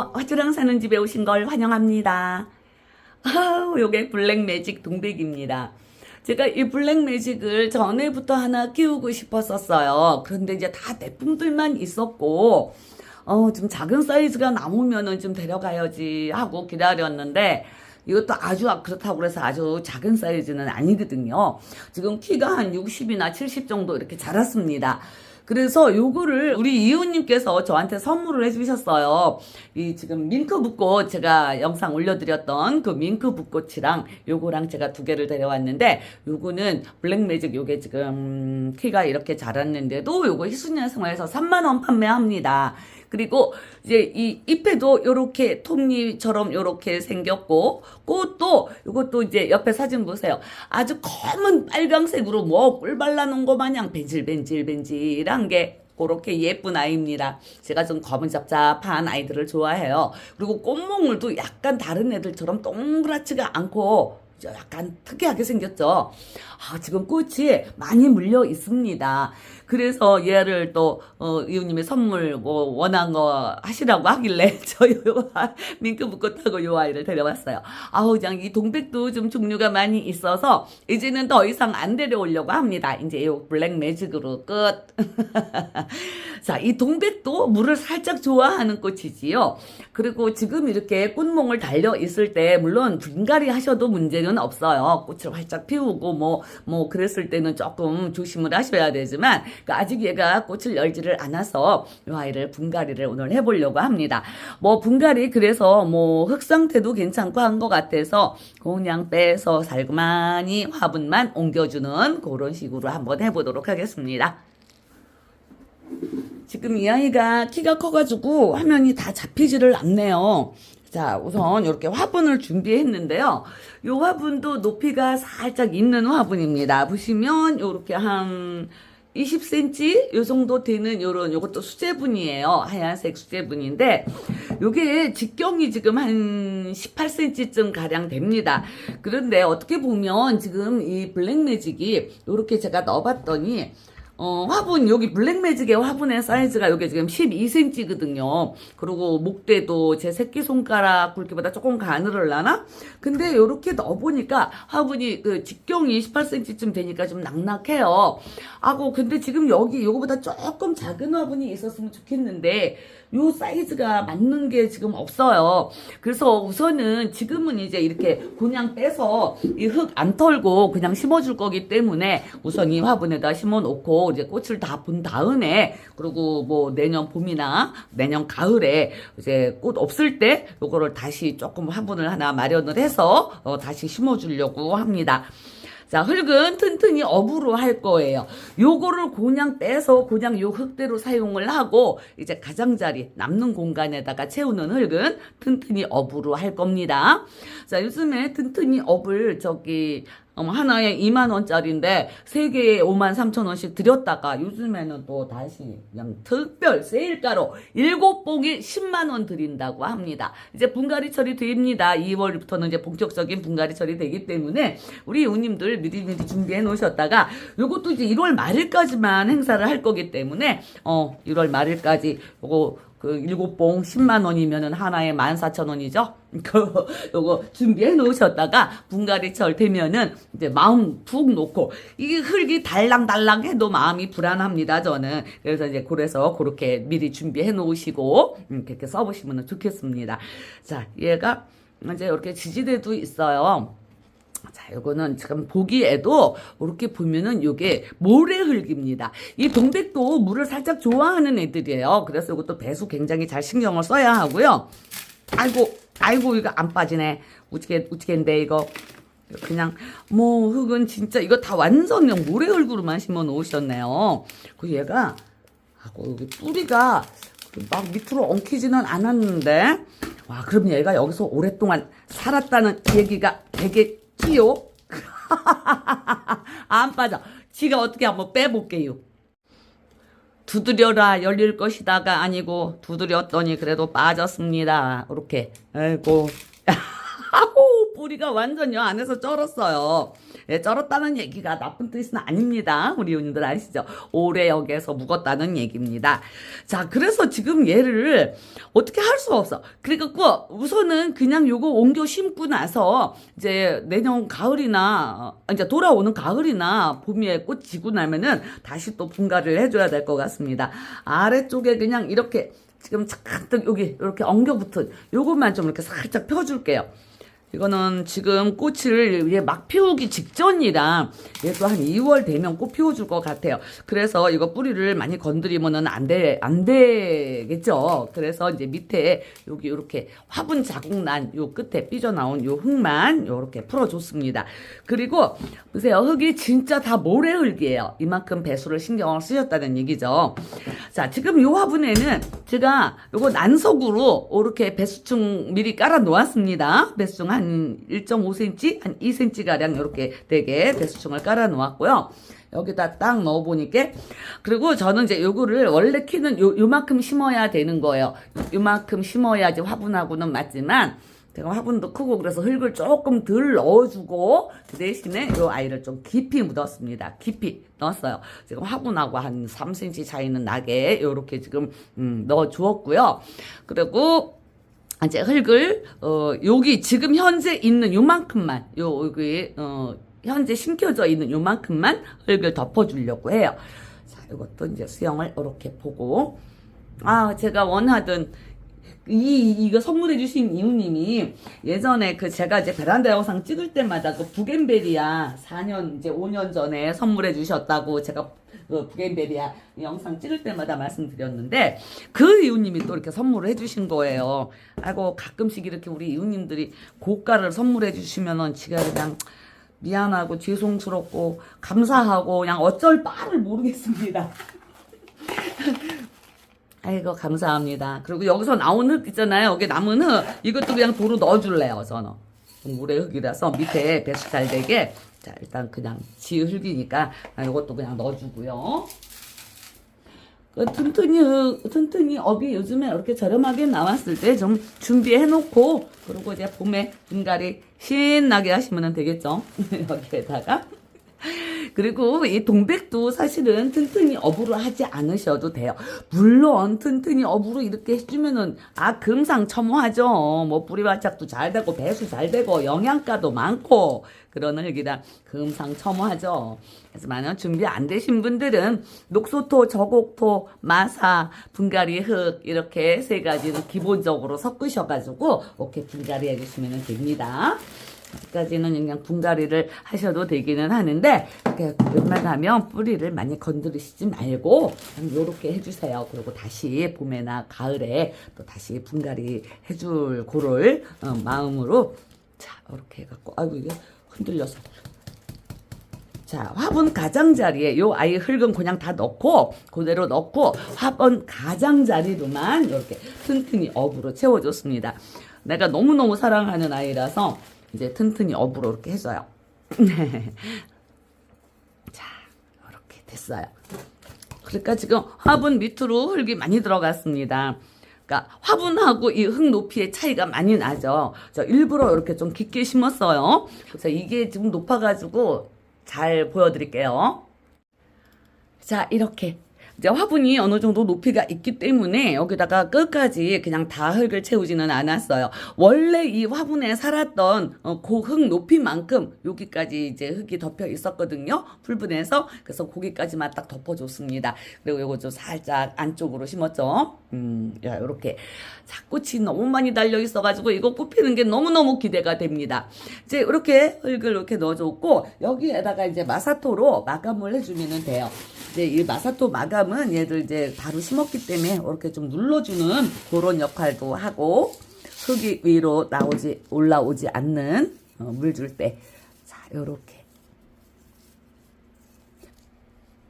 화주랑 사는 집에 오신 걸 환영합니다. 아우, 요게 블랙 매직 동백입니다. 제가 이 블랙 매직을 전에부터 하나 키우고 싶었었어요. 그런데 이제 다 내품들만 있었고, 어, 좀 작은 사이즈가 남으면은 좀 데려가야지 하고 기다렸는데, 이것도 아주 그렇다고 그래서 아주 작은 사이즈는 아니거든요. 지금 키가 한 60이나 70 정도 이렇게 자랐습니다. 그래서 요거를 우리 이웃님께서 저한테 선물을 해주셨어요. 이 지금 밍크 붓꽃 제가 영상 올려드렸던 그 밍크 붓꽃이랑 요거랑 제가 두 개를 데려왔는데 요거는 블랙매직 요게 지금 키가 이렇게 자랐는데도 요거 희순양성화에서 3만원 판매합니다. 그리고 이제 이 잎에도 요렇게 톱니처럼 요렇게 생겼고 꽃도 요것도 이제 옆에 사진 보세요. 아주 검은 빨강색으로 뭐 꿀 발라놓은 거 마냥 벤질벤질벤질한 게 그렇게 예쁜 아이입니다. 제가 좀 검은 잡잡한 아이들을 좋아해요. 그리고 꽃몽울도 약간 다른 애들처럼 동그랗지가 않고 약간 특이하게 생겼죠. 아, 지금 꽃이 많이 물려 있습니다. 그래서 얘를 또, 어, 이웃님의 선물 뭐 원한 거 하시라고 하길래 저 요, 밍크 붓꽃하고 요 아이를 데려왔어요. 아우, 그냥 이 동백도 좀 종류가 많이 있어서 이제는 더 이상 안 데려오려고 합니다. 이제 요 블랙 매직으로 끝. 자, 이 동백도 물을 살짝 좋아하는 꽃이지요. 그리고 지금 이렇게 꽃몽을 달려 있을 때 물론 분갈이 하셔도 문제는 없어요. 꽃을 활짝 피우고 뭐, 뭐 그랬을 때는 조금 조심을 하셔야 되지만 그 아직 얘가 꽃을 열지를 않아서 이 아이를 분갈이를 오늘 해보려고 합니다. 뭐 분갈이 그래서 뭐 흙 상태도 괜찮고 한 것 같아서 그냥 빼서 살그만히 화분만 옮겨주는 그런 식으로 한번 해보도록 하겠습니다. 지금 이 아이가 키가 커가지고 화면이 다 잡히지를 않네요. 자, 우선 이렇게 화분을 준비했는데요. 이 화분도 높이가 살짝 있는 화분입니다. 보시면 이렇게 한 20cm 요 정도 되는 요런 요것도 수제분이에요. 하얀색 수제분인데 요게 직경이 지금 한 18cm쯤 가량 됩니다. 그런데 어떻게 보면 지금 이 블랙 매직이 요렇게 제가 넣어봤더니 어, 화분, 여기 블랙매직의 화분의 사이즈가 여기 지금 12cm거든요. 그리고 목대도 제 새끼손가락 굵기보다 조금 가늘을라나? 근데 요렇게 넣어보니까 화분이 그 직경이 18cm쯤 되니까 좀 낙낙해요. 하고, 근데 지금 여기 요거보다 조금 작은 화분이 있었으면 좋겠는데, 요 사이즈가 맞는 게 지금 없어요. 그래서 우선은 지금은 이제 이렇게 그냥 빼서 이 흙 안 털고 그냥 심어줄 거기 때문에 우선 이 화분에다 심어 놓고 이제 꽃을 다 본 다음에 그리고 뭐 내년 봄이나 내년 가을에 이제 꽃 없을 때 요거를 다시 조금 화분을 하나 마련을 해서 어 다시 심어 주려고 합니다. 자, 흙은 튼튼히 업으로 할 거예요. 요거를 그냥 빼서 그냥 요 흙대로 사용을 하고 이제 가장자리 남는 공간에다가 채우는 흙은 튼튼히 업으로 할 겁니다. 자, 요즘에 튼튼히 업을 저기 음, 하나에 2만 원짜리인데 세 개에 5만 3천 원씩 드렸다가 요즘에는 또 다시 그냥 특별 세일가로 일곱 봉이 10만 원 드린다고 합니다. 이제 분갈이 처리 됩니다. 2월부터는 이제 본격적인 분갈이 처리 되기 때문에 우리 우님들 미리미리 준비해 놓으셨다가 요것도 이제 1월 말일까지만 행사를 할 거기 때문에 어 1월 말일까지 요거 그 일곱 봉 10만 원이면은 하나에 14,000원이죠. 그 요거 준비해 놓으셨다가 분갈이 철 되면은 이제 마음 푹 놓고 이 흙이 달랑달랑 해도 마음이 불안합니다. 저는 그래서 이제 그래서 그렇게 미리 준비해 놓으시고 음, 그렇게 써보시면 좋겠습니다. 자, 얘가 이제 이렇게 지지대도 있어요. 자, 요거는 지금 보기에도 이렇게 보면은 요게 모래 흙입니다. 이 동백도 물을 살짝 좋아하는 애들이에요. 그래서 이것도 배수 굉장히 잘 신경을 써야 하고요. 아이고, 아이고, 이거 안 빠지네. 우찌개, 우찌개인데, 이거. 그냥, 뭐, 흙은 진짜, 이거 다 완전 그냥 모래 흙으로만 심어 놓으셨네요. 그 얘가, 하고, 여기 뿌리가 막 밑으로 엉키지는 않았는데, 와, 그럼 얘가 여기서 오랫동안 살았다는 얘기가 되겠 지요? 안 빠져. 지가 어떻게 한번 빼볼게요. 두드려라 열릴 것이다가 아니고 두드렸더니 그래도 빠졌습니다. 이렇게 아이고 아고 뿌리가 완전 요 안에서 쩔었어요. 예, 쩔었다는 얘기가 나쁜 뜻은 아닙니다. 우리 이웃님들 아시죠? 오래 역에서 묵었다는 얘기입니다. 자, 그래서 지금 얘를 어떻게 할수 없어. 그래갖고 우선은 그냥 요거 옮겨 심고 나서 이제 내년 가을이나 어, 이제 돌아오는 가을이나 봄에 꽃 지고 나면은 다시 또 분갈이를 해줘야 될 것 같습니다. 아래쪽에 그냥 이렇게 지금 잔뜩 여기 이렇게 엉겨붙은 요것만 좀 이렇게 살짝 펴줄게요. 이거는 지금 꽃을 이제 막 피우기 직전이라 얘도 한 2월 되면 꽃 피워줄 것 같아요. 그래서 이거 뿌리를 많이 건드리면은 안 돼, 안 되겠죠. 그래서 이제 밑에 여기 이렇게 화분 자국 난 요 끝에 삐져나온 요 흙만 요렇게 풀어줬습니다. 그리고 보세요. 흙이 진짜 다 모래 흙이에요. 이만큼 배수를 신경을 쓰셨다는 얘기죠. 자, 지금 요 화분에는 제가 요거 난석으로 이렇게 배수충 미리 깔아 놓았습니다. 배수충 한 1.5cm, 한 2cm 가량 이렇게 되게 배수충을 깔아 놓았고요. 여기다 딱 넣어 보니까 그리고 저는 이제 요거를 원래 키는 요 요만큼 심어야 되는 거예요. 요만큼 심어야지 화분하고는 맞지만 제가 화분도 크고 그래서 흙을 조금 덜 넣어주고 그 대신에 요 아이를 좀 깊이 묻었습니다. 깊이 넣었어요. 지금 화분하고 한 3cm 차이는 나게 요렇게 지금 음, 넣어 주었고요. 그리고 이제 흙을 어 여기 지금 현재 있는 요만큼만 요 여기 어 현재 심겨져 있는 요만큼만 흙을 덮어주려고 해요. 자, 이것도 이제 수영을 이렇게 보고 아 제가 원하던 이 이거 선물해 주신 이웃님이 예전에 그 제가 이제 베란다 영상 찍을 때마다 그 부겐베리아 4년 이제 5년 전에 선물해 주셨다고 제가 그 부겐베리아 영상 찍을 때마다 말씀드렸는데 그 이웃님이 또 이렇게 선물을 해주신 거예요. 아이고 가끔씩 이렇게 우리 이웃님들이 고가를 선물해 주시면은 지가 그냥 미안하고 죄송스럽고 감사하고 그냥 어쩔 바를 모르겠습니다. 아이고 감사합니다. 그리고 여기서 나온 흙 있잖아요. 여기 남은 흙 이것도 그냥 도로 넣어줄래요. 저는 모래 흙이라서 밑에 배수 잘 되게 자 일단 그냥 지 흙이니까 아, 이것도 그냥 넣어주고요. 그 튼튼이 흙, 튼튼이 업이 요즘에 이렇게 저렴하게 나왔을 때 좀 준비해 놓고 그리고 이제 봄에 분갈이 신나게 하시면 되겠죠. 여기에다가 그리고 이 동백도 사실은 튼튼히 업으로 하지 않으셔도 돼요. 물론 튼튼히 업으로 이렇게 해주면은 아 금상첨화하죠. 뭐 뿌리 발작도 잘 되고 배수 잘 되고 영양가도 많고 그런 흙이라 금상첨화하죠. 그래서 만약 준비 안 되신 분들은 녹소토, 저곡토, 마사, 분갈이 흙 이렇게 세 가지는 기본적으로 섞으셔가지고 이렇게 분갈이 해주시면 됩니다. 아직까지는 그냥 분갈이를 하셔도 되기는 하는데 웬만하면 뿌리를 많이 건드리시지 말고 그냥 요렇게 해주세요. 그리고 다시 봄에나 가을에 또 다시 분갈이 해줄 고를 어, 마음으로 자 이렇게 해갖고 아이고 이게 흔들려서 자, 화분 가장자리에 요 아이 흙은 그냥 다 넣고 그대로 넣고 화분 가장자리로만 이렇게 튼튼히 업으로 채워줬습니다. 내가 너무너무 사랑하는 아이라서 이제 튼튼히 업으로 이렇게 해줘요. 자, 이렇게 됐어요. 그러니까 지금 화분 밑으로 흙이 많이 들어갔습니다. 그러니까 화분하고 이 흙 높이의 차이가 많이 나죠. 저 일부러 이렇게 좀 깊게 심었어요. 그래서 이게 지금 높아가지고 잘 보여드릴게요. 자, 이렇게. 이제 화분이 어느 정도 높이가 있기 때문에 여기다가 끝까지 그냥 다 흙을 채우지는 않았어요. 원래 이 화분에 살았던 어, 그흙 높이만큼 여기까지 이제 흙이 덮여 있었거든요. 풀분에서. 그래서 거기까지만 딱 덮어줬습니다. 그리고 이거 좀 살짝 안쪽으로 심었죠. 음, 야, 요렇게. 자, 꽃이 너무 많이 달려 있어가지고 이거 꽃 피는 게 너무너무 기대가 됩니다. 이제 이렇게 흙을 이렇게 넣어줬고 여기에다가 이제 마사토로 마감을 해주면 돼요. 이제 이 마사토 마감은 얘들 이제 바로 심었기 때문에 이렇게 좀 눌러주는 그런 역할도 하고 흙이 위로 나오지 올라오지 않는 어, 물줄 때. 자, 요렇게.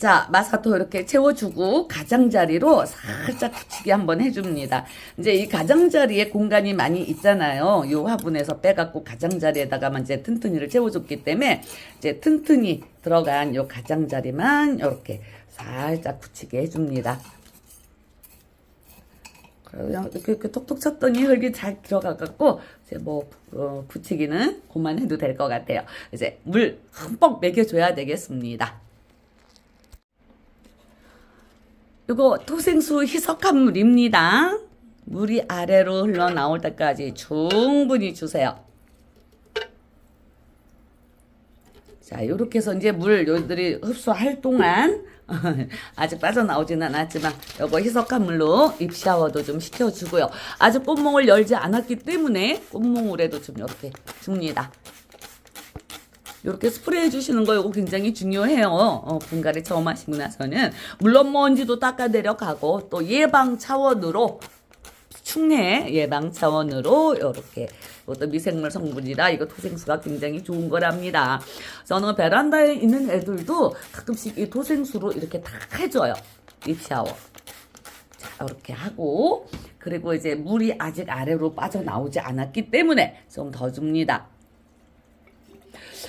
자, 마사토 이렇게 채워주고 가장자리로 살짝 붙이게 한번 해줍니다. 이제 이 가장자리에 공간이 많이 있잖아요. 요 화분에서 빼갖고 가장자리에다가만 이제 튼튼이를 채워줬기 때문에 이제 튼튼이 들어간 요 가장자리만 이렇게 살짝 붙이게 해줍니다. 그냥 이렇게, 이렇게 톡톡 쳤더니 흙이 잘 들어가갖고 이제 뭐 어, 붙이기는 그만 해도 될 것 같아요. 이제 물 흠뻑 먹여줘야 되겠습니다. 이거 토생수 희석한 물입니다. 물이 아래로 흘러나올 때까지 충분히 주세요. 자, 요렇게 해서 이제 물 요들이 흡수할 동안 아직 빠져나오지는 않았지만 요거 희석한 물로 입 샤워도 좀 시켜주고요. 아직 꽃몽을 열지 않았기 때문에 꽃몽울에도 좀 이렇게 줍니다. 이렇게 스프레이 해주시는 거 이거 굉장히 중요해요. 어, 분갈이 처음 하시고 나서는 물론 먼지도 닦아내려가고 또 예방 차원으로 충해 예방 차원으로 이렇게 이것도 미생물 성분이라 이거 토생수가 굉장히 좋은 거랍니다. 저는 베란다에 있는 애들도 가끔씩 이 토생수로 이렇게 다 해줘요. 입 샤워. 자, 이렇게 하고 그리고 이제 물이 아직 아래로 빠져나오지 않았기 때문에 좀 더 줍니다.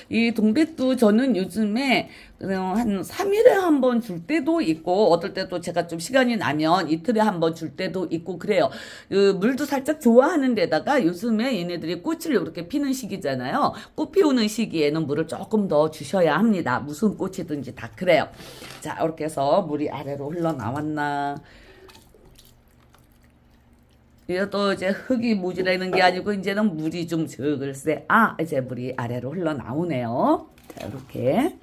이 동백도 저는 요즘에 그냥 한 3일에 한 번 줄 때도 있고 어떨 때도 제가 좀 시간이 나면 이틀에 한 번 줄 때도 있고 그래요. 그 물도 살짝 좋아하는 데다가 요즘에 얘네들이 꽃을 이렇게 피는 시기잖아요. 꽃 피우는 시기에는 물을 조금 더 주셔야 합니다. 무슨 꽃이든지 다 그래요. 자, 이렇게 해서 물이 아래로 흘러나왔나. 이것도 이제 흙이 무지라는 게 아니고 이제는 물이 좀 적을세. 아 이제 물이 아래로 흘러나오네요. 자 이렇게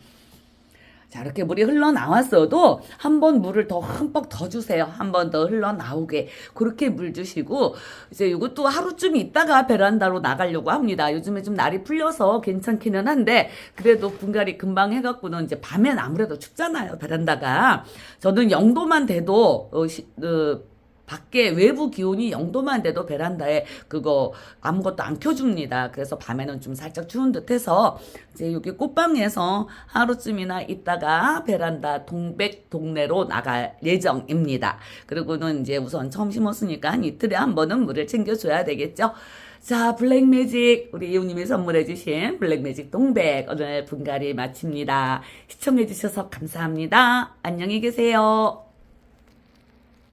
자 이렇게 물이 흘러나왔어도 한 번 물을 더 흠뻑 더 주세요. 한 번 더 흘러나오게 그렇게 물 주시고 이제 이것도 하루쯤 있다가 베란다로 나가려고 합니다. 요즘에 좀 날이 풀려서 괜찮기는 한데 그래도 분갈이 금방 해갖고는 이제 밤엔 아무래도 춥잖아요 베란다가 저는 영도만 돼도 어, 시, 어, 밖에 외부 기온이 0도만 돼도 베란다에 그거 아무것도 안 켜줍니다. 그래서 밤에는 좀 살짝 추운 듯 해서 이제 여기 꽃방에서 하루쯤이나 있다가 베란다 동백 동네로 나갈 예정입니다. 그리고는 이제 우선 처음 심었으니까 한 이틀에 한 번은 물을 챙겨줘야 되겠죠. 자, 블랙매직, 우리 이웃님이 선물해주신 블랙매직 동백, 오늘 분갈이 마칩니다. 시청해주셔서 감사합니다. 안녕히 계세요.